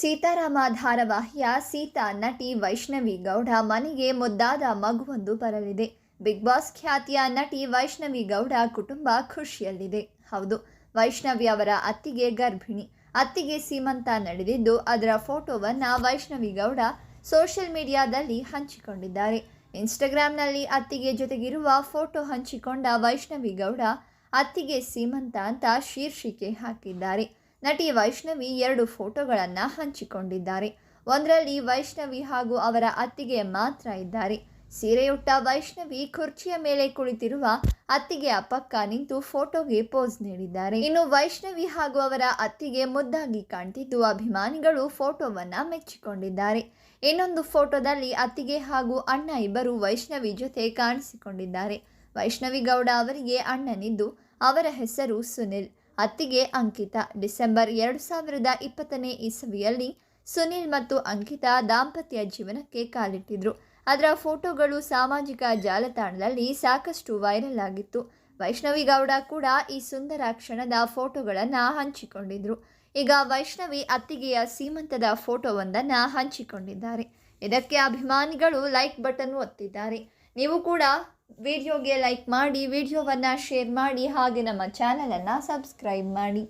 ಸೀತಾರಾಮ ಧಾರಾವಾಹಿಯ ಸೀತಾ ನಟಿ ವೈಷ್ಣವಿ ಗೌಡ ಮನೆಗೆ ಮುದ್ದಾದ ಮಗುವೊಂದು ಬರಲಿದೆ. ಬಿಗ್ ಬಾಸ್ ಖ್ಯಾತಿಯ ನಟಿ ವೈಷ್ಣವಿ ಗೌಡ ಕುಟುಂಬ ಖುಷಿಯಲ್ಲಿದೆ. ಹೌದು, ವೈಷ್ಣವಿ ಅವರ ಅತ್ತಿಗೆ ಗರ್ಭಿಣಿ. ಅತ್ತಿಗೆ ಸೀಮಂತ ನಡೆದಿದ್ದು, ಅದರ ಫೋಟೋವನ್ನು ವೈಷ್ಣವಿ ಗೌಡ ಸೋಷಿಯಲ್ ಮೀಡಿಯಾದಲ್ಲಿ ಹಂಚಿಕೊಂಡಿದ್ದಾರೆ. ಇನ್ಸ್ಟಾಗ್ರಾಮ್ನಲ್ಲಿ ಅತ್ತಿಗೆ ಜೊತೆಗಿರುವ ಫೋಟೋ ಹಂಚಿಕೊಂಡ ವೈಷ್ಣವಿ ಗೌಡ ಅತ್ತಿಗೆ ಸೀಮಂತ ಅಂತ ಶೀರ್ಷಿಕೆ ಹಾಕಿದ್ದಾರೆ. ನಟಿ ವೈಷ್ಣವಿ ಎರಡು ಫೋಟೋಗಳನ್ನು ಹಂಚಿಕೊಂಡಿದ್ದಾರೆ. ಒಂದರಲ್ಲಿ ವೈಷ್ಣವಿ ಹಾಗೂ ಅವರ ಅತ್ತಿಗೆ ಮಾತ್ರ ಇದ್ದಾರೆ. ಸೀರೆಯುಟ್ಟ ವೈಷ್ಣವಿ ಕುರ್ಚಿಯ ಮೇಲೆ ಕುಳಿತಿರುವ ಅತ್ತಿಗೆ ಪಕ್ಕ ನಿಂತು ಫೋಟೋಗೆ ಪೋಸ್ ನೀಡಿದ್ದಾರೆ. ಇನ್ನು ವೈಷ್ಣವಿ ಹಾಗೂ ಅವರ ಅತ್ತಿಗೆ ಮುದ್ದಾಗಿ ಕಾಣ್ತಿದ್ದು ಅಭಿಮಾನಿಗಳು ಫೋಟೋವನ್ನ ಮೆಚ್ಚಿಕೊಂಡಿದ್ದಾರೆ. ಇನ್ನೊಂದು ಫೋಟೋದಲ್ಲಿ ಅತ್ತಿಗೆ ಹಾಗೂ ಅಣ್ಣ ಇಬ್ಬರು ವೈಷ್ಣವಿ ಜೊತೆ ಕಾಣಿಸಿಕೊಂಡಿದ್ದಾರೆ. ವೈಷ್ಣವಿ ಗೌಡ ಅವರಿಗೆ ಅಣ್ಣನಿದ್ದು, ಅವರ ಹೆಸರು ಸುನಿಲ್. ಅತ್ತಿಗೆ ಅಂಕಿತಾ. ಡಿಸೆಂಬರ್ ಎರಡು ಸಾವಿರದ ಇಪ್ಪತ್ತನೇ ಇಸವಿಯಲ್ಲಿ ಸುನಿಲ್ ಮತ್ತು ಅಂಕಿತಾ ದಾಂಪತ್ಯ ಜೀವನಕ್ಕೆ ಕಾಲಿಟ್ಟಿದ್ರು. ಅದರ ಫೋಟೋಗಳು ಸಾಮಾಜಿಕ ಜಾಲತಾಣದಲ್ಲಿ ಸಾಕಷ್ಟು ವೈರಲ್ ಆಗಿತ್ತು. ವೈಷ್ಣವಿ ಗೌಡ ಕೂಡ ಈ ಸುಂದರ ಕ್ಷಣದ ಫೋಟೋಗಳನ್ನು ಹಂಚಿಕೊಂಡಿದ್ರು. ಈಗ ವೈಷ್ಣವಿ ಅತ್ತಿಗೆಯ ಸೀಮಂತದ ಫೋಟೋವೊಂದನ್ನು ಹಂಚಿಕೊಂಡಿದ್ದಾರೆ. ಇದಕ್ಕೆ ಅಭಿಮಾನಿಗಳು ಲೈಕ್ ಬಟನ್ ಒತ್ತಿದ್ದಾರೆ. ನೀವು ಕೂಡ ವಿಡಿಯೋಗೆ ಲೈಕ್ ಮಾಡಿ ವಿಡಿಯೋವನ್ನು ಶೇರ್ ಮಾಡಿ ಹಾಗೆ ನಮ್ಮ ಚಾನಲನ್ನು ಸಬ್ಸ್ಕ್ರೈಬ್ ಮಾಡಿ.